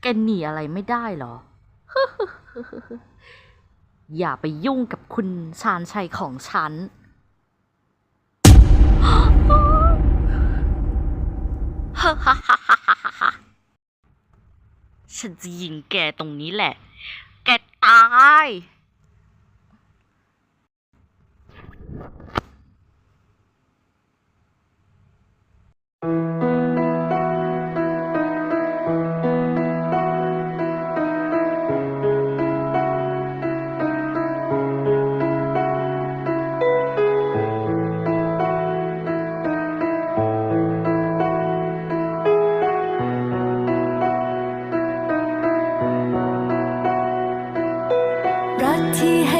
แกหนีอะไรไม่ได้หรอ อย่าไปยุ่งกับคุณชานชัยของฉัน ฉันจะยิงแกตรงนี้แหละ แกตายう。漆黑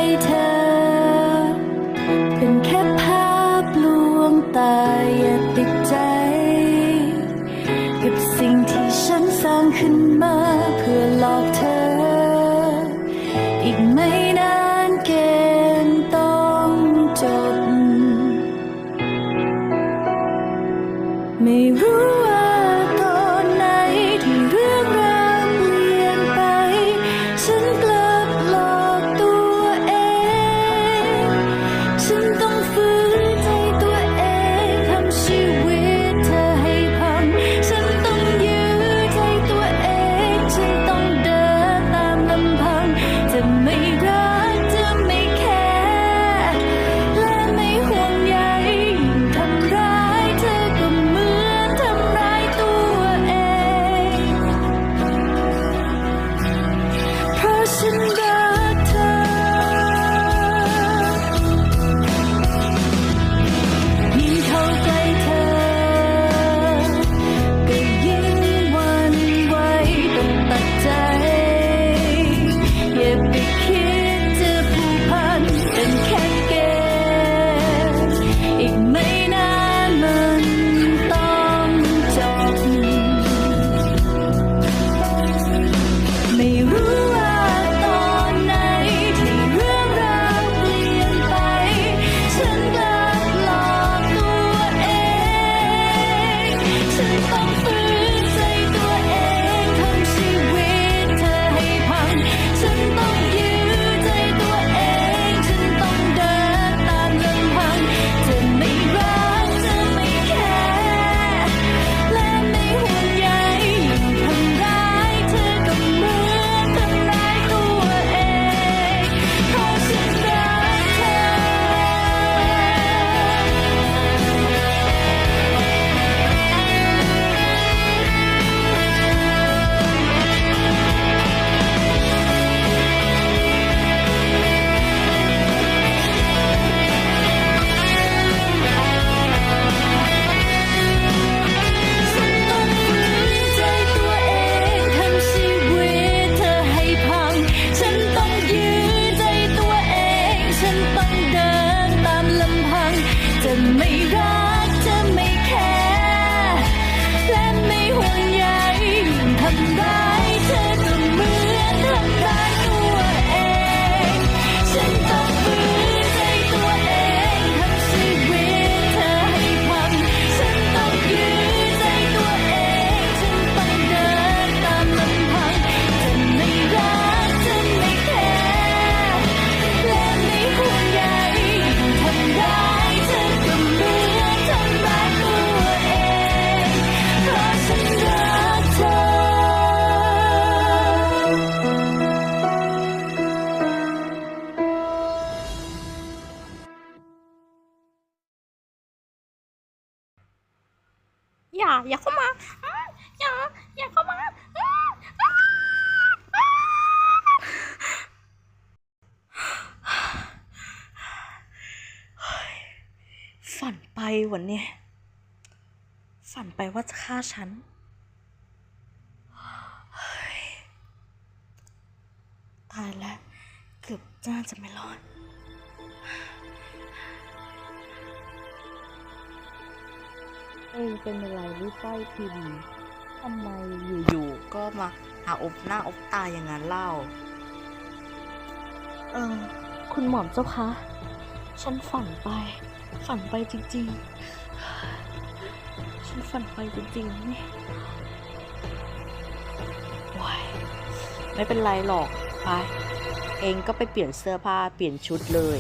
bang อย่า อย่าเข้ามาอย่า อย่าเข้ามาฝันไปวันนี้ฝันไปว่าจะฆ่าฉันตายแล้วเกือบจ้าจะไม่รอด เองเป็นอะไรหรือป้ายพิมพ์ทำไมอยู่ๆก็มาหาอบหน้าอบตาอย่างนั้นเล่า เออ คุณหม่อมเจ้าคะ ฉันฝันไป ฝันไปจริงๆ ฉันฝันไปจริงๆนี่ว้ายไม่เป็นไรหรอก ไป เองก็ไปเปลี่ยนเสื้อผ้าเปลี่ยนชุดเลย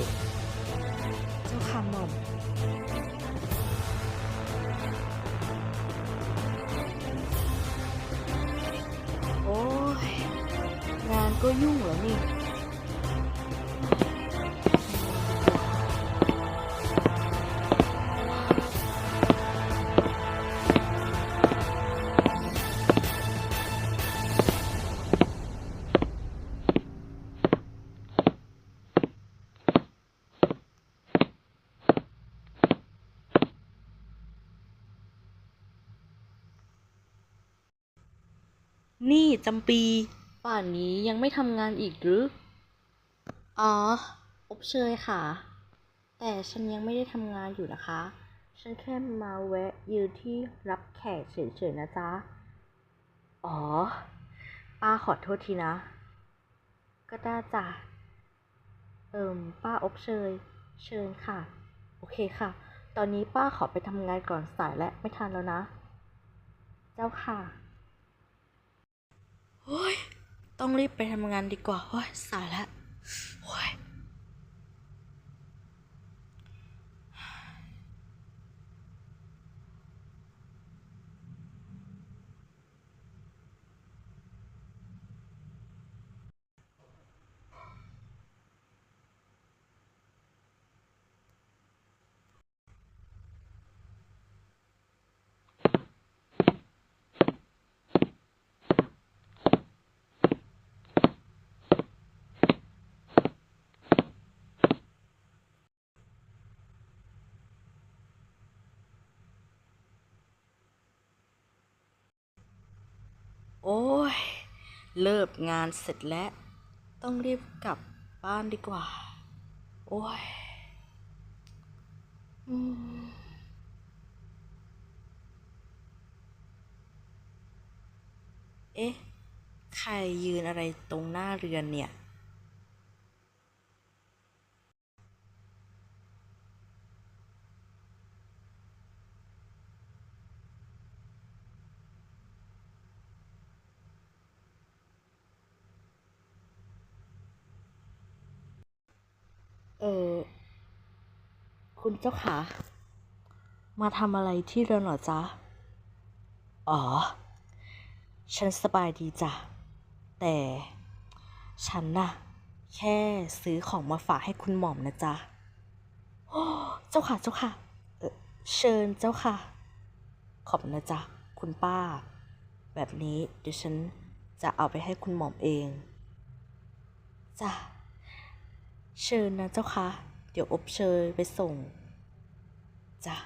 ก็ยุ่งเหรอนี่นี่จำปี ป่านนี้ยังไม่ทำงานอีกหรือ อ๋อ อบเชยค่ะ แต่ฉันยังไม่ได้ทำงานอยู่นะคะ ฉันแค่มาแวะยืนที่รับแขกเฉยๆนะจ๊ะ อ๋อ ป้าขอโทษทีนะ ก็ได้จ้ะ เอิมป้าอบเชย เชิญค่ะ โอเคค่ะ ตอนนี้ป้าขอไปทำงานก่อนสายและไม่ทันแล้วนะ เจ้าค่ะ โอ้ย ต้องรีบไปทำงานดีกว่าโอ้ยสายแล้วโอ้ย โอ้ย เลิกงานเสร็จแล้ว ต้องรีบกลับบ้านดีกว่า โอ้ยอเอ๊ะ ใครยืนอะไรตรงหน้าเรือนเนี่ย เออ คุณเจ้าขา มาทำอะไรที่เรือนเหรอจ๊ะ อ๋อ ฉันสบายดีจ้ะ แต่ฉันน่ะ แค่ซื้อของมาฝากให้คุณหม่อมนะจ๊ะโอ้เจ้าค่ะ เจ้าค่ะ เออเชิญเจ้าค่ะ ขอบคุณนะจ๊ะ คุณป้า แบบนี้เดี๋ยวฉันจะเอาไปให้คุณหม่อมเอง จ้ะ เชิญนะเจ้าคะ เดี๋ยวอบเชยไปส่งจ้ะ